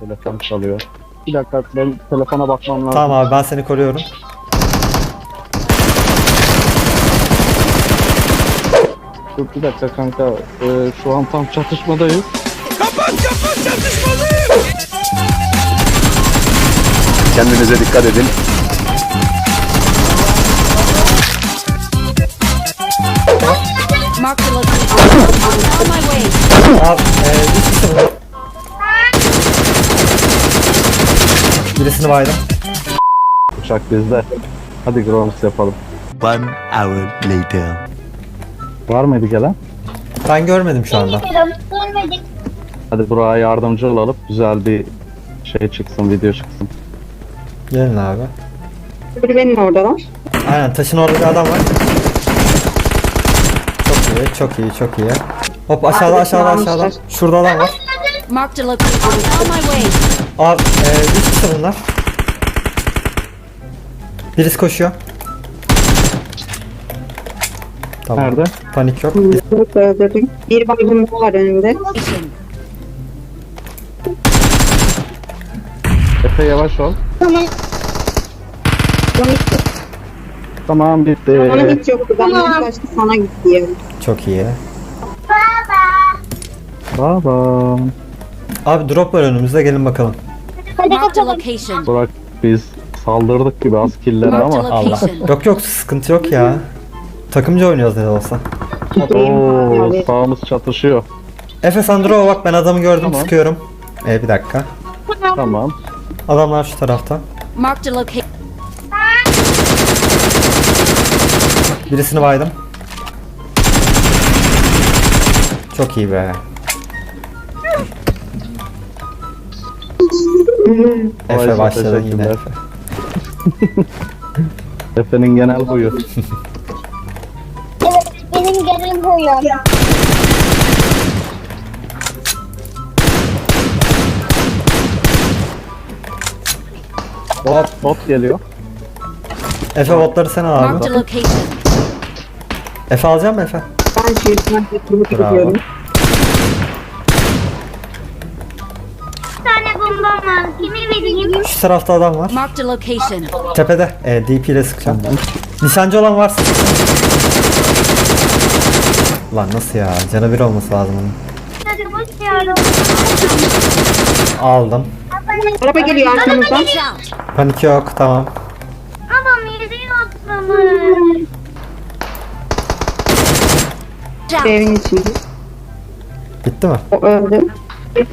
Telefon çalıyor. Bir dakika ben telefona bakmam lazım. Tamam abi ben seni koruyorum. Dur bir dakika kanka. Ee, şu an tam çatışmadayız. Kendinize dikkat edin. Mark the location. On my way. Abi e, üç kişi bunlar. Birisini baydım. Uçak bizde. Hadi Groms yapalım. One hour later. Var mıydı gelen? Ben görmedim şu anda. Görmedik. Hadi buraya yardımcı olalım. Güzel bir şey çıksın, video çıksın. Gelin abi. Biri benim oradalar. Aynen taşın orada bir adam var. Çok iyi, çok iyi, çok iyi. Hop aşağıda aşağıda aşağıda. Şurada adam var. Mark the location. On my way. Abi e, üç kişi bunlar. Birisi koşuyor. Tamam. Nerede? Panik yok. Öldürdüm. Bir baygın var önümde. Efe yavaş ol. Tamam. Bana hiç, Tamam bitti. bana hiç yoktu. Ben ilk başta sana gitti yani. Çok iyi. Baba. Abi drop var önümüzde gelin bakalım. Hadi kaçalım. location. Burak biz saldırdık gibi az killere ama. Allah. location. Yok yok sıkıntı yok ya. Takımcı oynuyoruz ne de olsa. Oo, sağımız çatışıyor. Efe Sandro bak ben adamı gördüm Tamam. sıkıyorum. E bir dakika. Tamam. Adamlar şu tarafta. Mark the location. Birisini baydım. Çok iyi be. Efe başladı yine. Efe. Efe'nin genel huyu. Evet, benim gerim huyum. Bot, bot geliyor. Efe botları sen al Mark the abi. location. Efe alacağım mı Efe? Ben şu yüzden götürüp Bravo. gidiyorum. Kimi vereyim? Şu tarafta adam var. Mark the location. Tepede. E, DP ile sıkacağım. Nişancı olan varsa. Lan nasıl ya? Canı bir olması lazım onun. Hadi boş yavrum. Aldım. Araba geliyor arkamızdan. Watch out. Panik yok tamam. Yoksamış. Watch out. Evin içinde. Bitti mi? O öldü.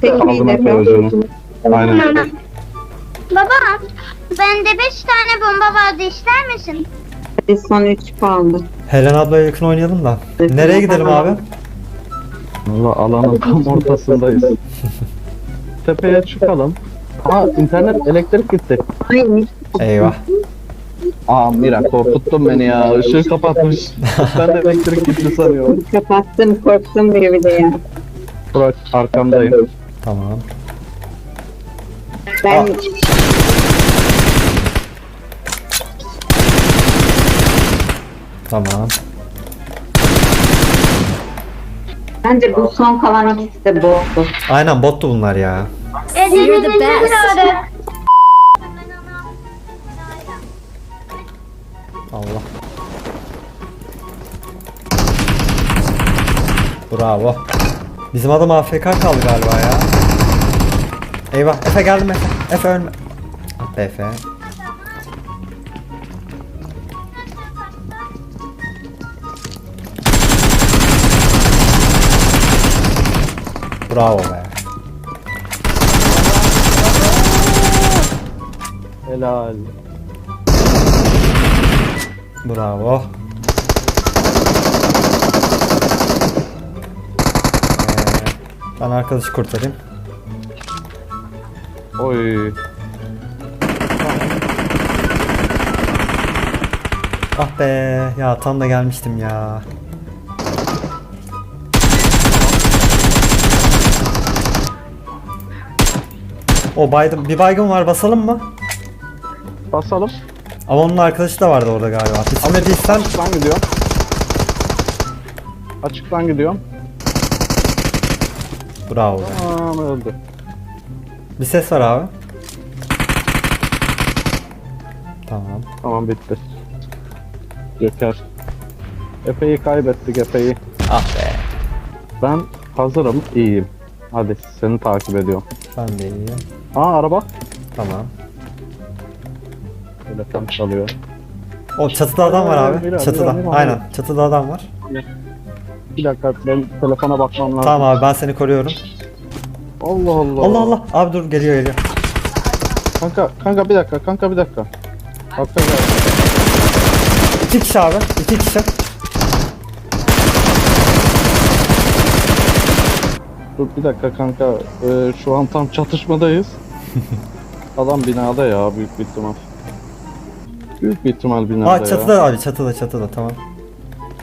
Tek Aldım bir. Aynen. Baba, bende beş tane bomba vardı ister misin? Hadi son 3 kaldı. Helen ablaya yakın oynayalım da. Nereye gidelim abi? Valla alanın tam ortasındayız. Tepeye çıkalım. Aa internet elektrik gitti. Eyvah. Aa Mira korkuttun beni ya. Işığı kapatmış. ben de elektrik gitti sanıyorum. Kapattım korktum bir bir de ya. Burak arkamdayım. Tamam. Ben Tamam. bence bu son kalan ikisi de bottu. Aynen bottu bunlar ya. You're the best. Allah. Bravo. Bizim adam AFK kaldı galiba ya. Eyvah. Efe geldim Efe. Efe ölme. Ah be Efe. Bravo be. Helal. Bravo. Ee, ben arkadaşı kurtarayım. Oy. Ah be ya tam da gelmiştim ya. O baydım. Bir baygın var basalım mı? Basalım. Ama onun arkadaşı da vardı orada galiba. Bitirme değilsen Açıktan gidiyorum. Açıktan gidiyorum. bravo. be. Tamam öldü. Bir ses var abi. Tamam. Tamam bitti. Göker. Epey'i kaybettik epey'i. Ah be. Ben hazırım, iyiyim. Hadi seni takip ediyorum. Ben de iyiyim. Aa araba. Tamam. Telefon çalıyor. O çatıda adam var abi. Biraz, Çatıda. biraz, biraz. Aynen. Çatıda adam var. Bir dakika ben telefona bakmam lazım. Tamam abi ben seni koruyorum. Allah Allah. Allah Allah. Abi dur geliyor geliyor. Kanka kanka bir dakika kanka bir dakika. Kanka gel. İki kişi abi. iki kişi. Dur bir dakika kanka. Ee, şu an tam çatışmadayız. Adam binada ya büyük bir ihtimal. Büyük bir ihtimal binada Aa ya. çatıda abi çatıda çatıda tamam.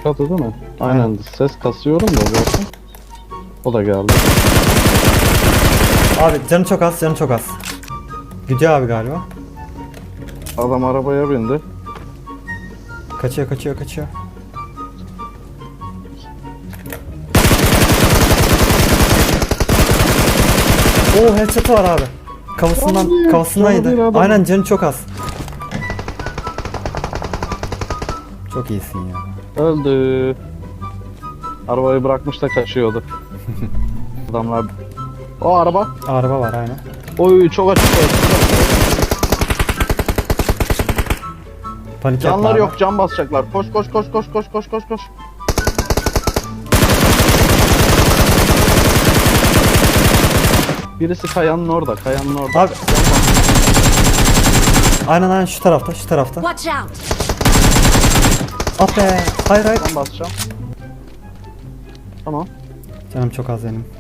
Çatı değil mi? Aynen. Ses kasıyorum da zaten. O da geldi. Abi canı çok az canı çok az. Gidiyor abi galiba. Adam arabaya bindi. Kaçıyor kaçıyor kaçıyor. Oo headshot'ı var abi. Kafasından kafasından yedi. Aynen canı çok az. Çok iyisin ya. Öldü. Arabayı bırakmış da kaçıyordu. Adamlar... O araba. Araba var aynen. Oy çok açık. Panik Canlar yok can basacaklar. Koş koş koş koş koş koş koş koş. Birisi kayanın orada, kayanın orada. Abi. Aynen aynen şu tarafta şu tarafta. Watch out! Ah be. Hayır hayır. Can basacağım. Tamam. Canım çok az benim.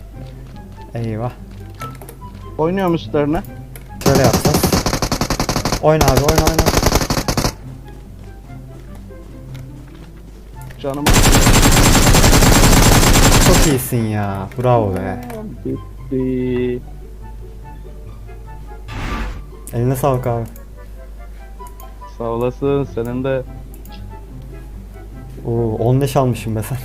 Eyvah. Oynuyorum üstlerine. Şöyle yapacağız. Oyna abi oyna oyna. Canım Çok iyisin ya. Bravo be. bitti. Eline sağlık abi. Sağ olasın. Senin de Oo 10 leş almışım be sen.